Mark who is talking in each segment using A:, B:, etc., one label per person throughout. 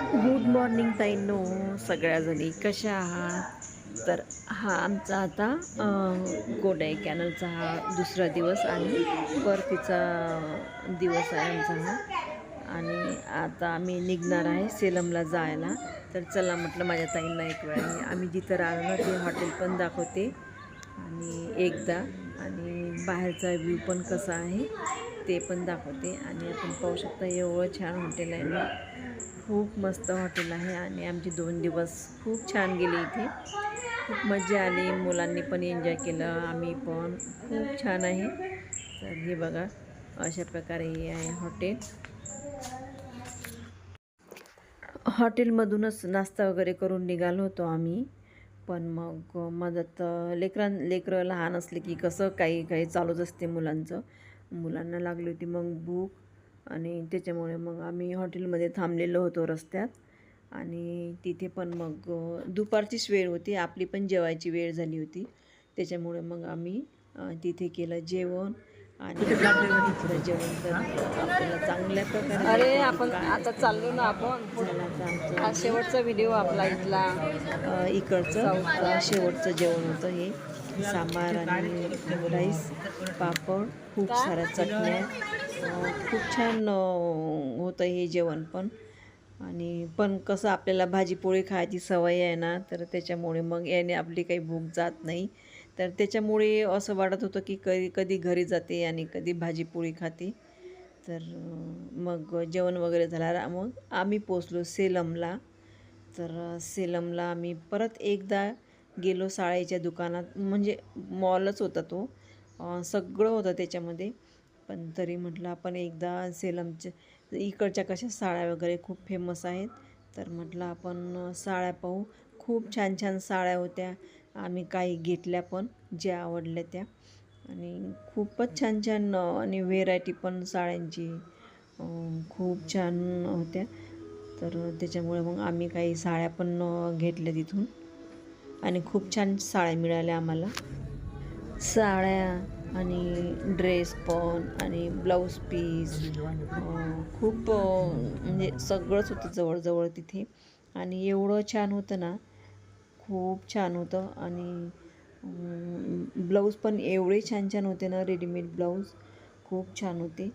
A: Good morning ताईंनो. सगळ्याजणी कशा आहात? तर हा आमचा आता गोडाई कॅनलचा हा दुसरा दिवस आणि परतीचा दिवस आहे आमचा हा. आणि आता आम्ही निघणार आहे सेलमला जायला. तर चला म्हटलं माझ्या ताईंना एक वेळा. आम्ही जिथं राहणार ना ते हॉटेल पण दाखवते. आणि एकदा. आणि बाहेरचा व्ह्यू पण कसा आहे. ते पण दाखवते आणि आपण पाहू शकता एवढं छान हॉटेल आहे ना. खूप मस्त हॉटेल आहे आणि आमचे दोन दिवस खूप छान गेले इथे. खूप मजा आली मुलांनी पण एन्जॉय केलं आम्ही पण. खूप छान आहे. तर हे बघा अशा प्रकारे हे आहे हॉटेल. हॉटेलमधूनच नाश्ता वगैरे करून निघालो होतो आम्ही. पण मग मदत लेकरां लेकरं लहान असले की कसं काही काही चालूच असते मुलांचं. मुलांना लागली होती मग भूक आणि त्याच्यामुळे मग आम्ही हॉटेलमध्ये थांबलेलो होतो रस्त्यात. आणि तिथे पण मग दुपारचीच वेळ होती. आपली पण जेवायची वेळ झाली होती. त्याच्यामुळे मग आम्ही तिथे केलं जेवण आणि तिथलं जेवण तर आपल्याला चांगल्या प्रकारे
B: अरे आपण आता चाललो ना आपण. हा शेवटचा व्हिडिओ आपला इथला.
A: इकडचं. शेवटचं जेवण होतं हे. सांबार आणि राईस पापड खूप साऱ्या चटण्या. खूप छान होतं हे जेवण पण. आणि पण कसं आपल्याला भाजीपोळी खायची सवय आहे ना तर त्याच्यामुळे मग याने आपली काही भूक जात नाही. तर त्याच्यामुळे असं वाटत होतं की कधी कधी घरी जाते आणि कधी भाजीपोळी खाते. तर मग जेवण वगैरे झाल्यावर मग आम्ही पोचलो सेलमला. तर सेलमला आम्ही परत एकदा गेलो साड्याच्या दुकानात म्हणजे मॉलच होता तो. सगळं होतं त्याच्यामध्ये. पण तरी म्हटलं आपण एकदा सेलमच्या इकडच्या कशा साड्या वगैरे खूप फेमस आहेत. तर म्हटलं आपण साड्या पाहू. खूप छान छान साड्या होत्या. आम्ही काही घेतल्या पण ज्या आवडल्या त्या. आणि खूपच छान छान आणि व्हेरायटी पण साड्यांची खूप छान होत्या. तर त्याच्यामुळे मग आम्ही काही साड्या पण घेतल्या तिथून. आणि खूप छान साड्या मिळाल्या आम्हाला. साड्या आणि ड्रेस पण आणि ब्लाऊज पीस खूप म्हणजे सगळंच होतं जवळजवळ तिथे. आणि एवढं छान होतं ना खूप छान होतं. आणि ब्लाऊज पण एवढे छान छान होते ना रेडीमेड ब्लाऊज खूप छान होते.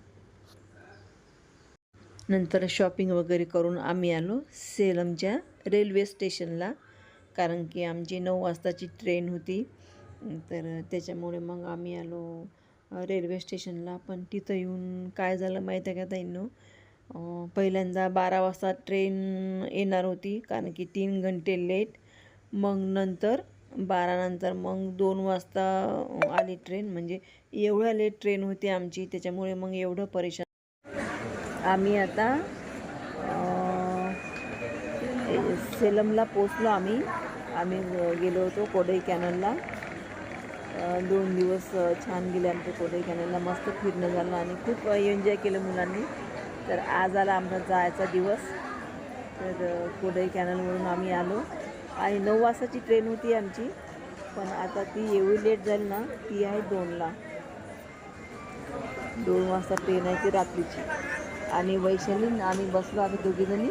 A: नंतर शॉपिंग वगैरे करून आम्ही आलो सेलमच्या रेल्वे स्टेशनला कारण की आमची नऊ वाजताची ट्रेन होती. तर त्याच्यामुळे मग आम्ही आलो रेल्वे स्टेशनला. पण तिथं येऊन काय झालं माहीत आहे का ताईंनो? पहिल्यांदा बारा वाजता ट्रेन येणार होती कारण की तीन घंटे लेट. मग नंतर बारानंतर मग दोन वाजता आली ट्रेन. म्हणजे एवढ्या लेट ट्रेन होती आमची त्याच्यामुळे मग एवढं परेशान. आम्ही आता सेलमला पोचलो आम्ही. आम्ही गेलो होतो कोडई कॅनलला दोन दिवस छान गेले आमच्या कोडई कॅनलला मस्त फिरणं झालं आणि खूप एन्जॉय केलं मुलांनी. तर आज आला आमचा जायचा दिवस. तर कोडई कॅनलवरून आम्ही आलो. आणि नऊ वाजताची ट्रेन होती आमची. पण आता ती एवढी लेट झाली ना ती आहे दोनला. दोन वाजता ट्रेन आहे ती रात्रीची. आणि वैशाली आम्ही बसलो आम्ही दोघीजणी.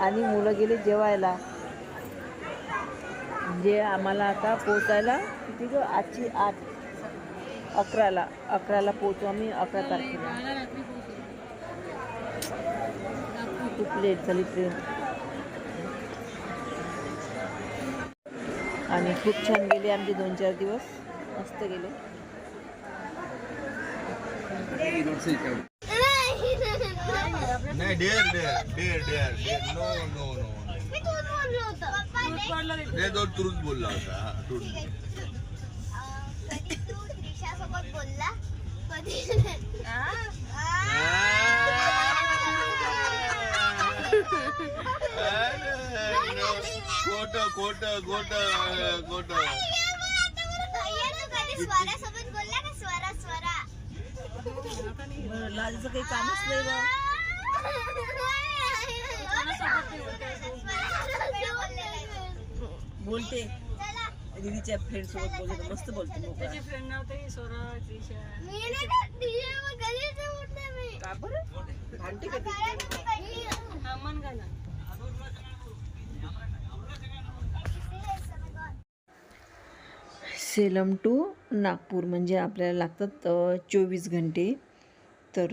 A: आणि मुलं गेली जेवायला. म्हणजे आम्हाला आता पोचायला किती गं? आजची आठ. अकराला. अकराला पोचू आम्ही अकरा तारखेला. खूप लेट झाली ट्रेन. आणि खूप छान गेले आमचे दोन चार दिवस. मस्त गेले.
C: नाही dare dare dare dare dare no no no रे तो तुरुच बोलला होता. हा
D: बोलला कधी
C: खोट खोट खोट खोट.
D: स्वरासोबत बोलला का स्वरा स्वरा
A: लाजाचं काही कामच नाही बोलते. दीदीच्या फ्रेंड सोबत बोलते मस्त बोलते सेलम टू नागपूर म्हणजे आपल्याला लागतात चोवीस घंटे. तर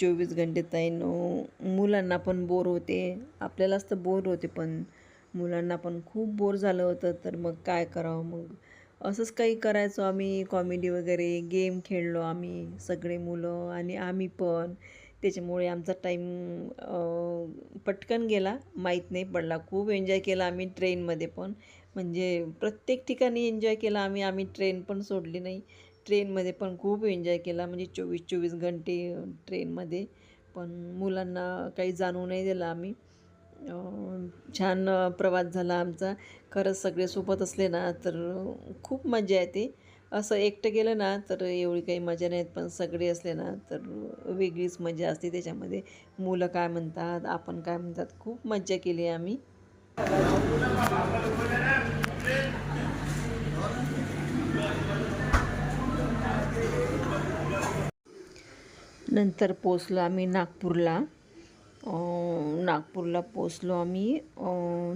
A: चोवीस घंटे ताईनो मुलांना पण बोर होते. आपल्यालाच तर बोर होते पण मुलांना पण खूप बोर झालं होतं. तर मग काय करावं? मग असंच काही करायचो आम्ही कॉमेडी वगैरे गेम खेळलो आम्ही सगळे मुलं आणि आम्ही पण. त्याच्यामुळे आमचा टाईम पटकन गेला. माहीत नाही पडला. खूप एन्जॉय केला आम्ही ट्रेनमध्ये पण. म्हणजे प्रत्येक ठिकाणी एन्जॉय केला आम्ही. आम्ही ट्रेन पण सोडली नाही. ट्रेनमध्ये पण खूप एन्जॉय केला. म्हणजे चोवीस चोवीस घंटे ट्रेनमध्ये. पण मुलांना काही जाणू नाही दिलं आम्ही. छान प्रवास झाला आमचा. खरंच सगळे सोबत असले ना तर खूप मजा येते. असं एकटं गेलं ना तर एवढी काही मजा नाही पण सगळे असले ना तर वेगळीच मजा असते त्याच्यामध्ये. मुलं काय म्हणतात आपण काय म्हणतात खूप मजा केली आम्ही. नंतर पोचलो आम्ही नागपूरला. नागपूरला पोचलो आम्ही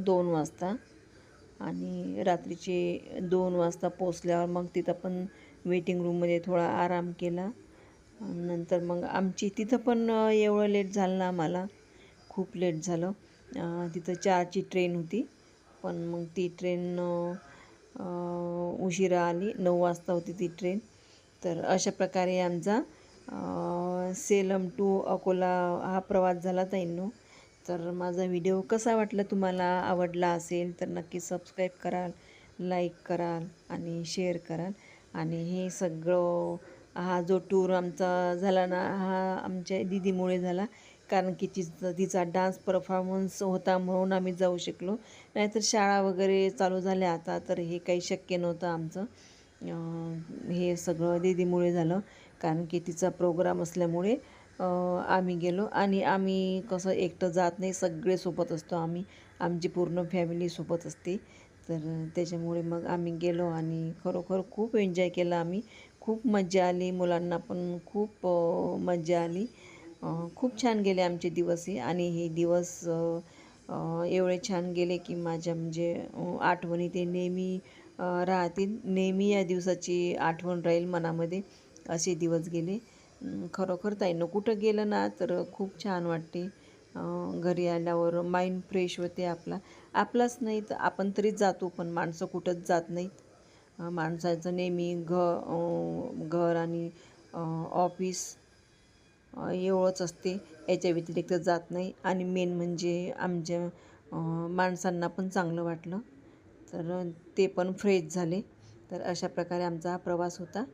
A: दोन वाजता. आणि रात्रीचे दोन वाजता पोचल्यावर मग तिथं पण वेटिंग रूममध्ये थोडा आराम केला. नंतर मग आमची तिथं पण एवढं लेट झालं ना आम्हाला. खूप लेट झालं. तिथं चारची ट्रेन होती. पण मग ती ट्रेन उशिरा आली. नऊ वाजता होती ती ट्रेन तर अशा प्रकारे आमचा सेलम टू अकोला हा प्रवास झाला ताईंनो. तर माझा व्हिडिओ कसा वाटला तुम्हाला आवडला असेल तर नक्की सबस्क्राईब कराल लाईक कराल आणि शेअर कराल. आणि हे सगळं हा जो टूर आमचा झाला ना हा आमच्या दिदीमुळे झाला. कारण की तिचा तिचा डान्स परफॉर्मन्स होता म्हणून आम्ही जाऊ शकलो. नाहीतर शाळा वगैरे चालू झाल्या आता तर हे काही शक्य नव्हतं आमचं. हे सगळं दीदीमुळे झालं. कारण की तिचा प्रोग्राम असल्यामुळे आम्ही गेलो. आणि आम्ही कसं एकटं जात नाही सगळे सोबत असतो आम्ही. आमची पूर्ण फॅमिली सोबत असते. तर त्याच्यामुळे मग आम्ही गेलो आणि खरोखर खूप एन्जॉय केला आम्ही. खूप मजा आली मुलांना पण खूप मजा आली. खूप छान गेले आमचे दिवसही. आणि हे दिवस एवढे छान गेले की माझ्या म्हणजे आठवणी ते नेहमी राहतील. नेहमी या दिवसाची आठवण राहील मनामध्ये. असे दिवस गेले. खरोखर ताईनं कुठं गेलं ना तर खूप छान वाटते. घरी आल्यावर माइंड फ्रेश होते आपला. आपलाच नाही तर आपण तरी जातो पण माणसं कुठंच जात नाहीत. माणसाचं नेहमी घ घर आणि ऑफिस एवढंच असते. याच्या व्यतिरिक्त जात नाही. आणि मेन म्हणजे आमच्या माणसांना पण चांगलं वाटलं. तर ते पण फ्रेश झाले. तर अशा प्रकारे आमचा हा प्रवास होता.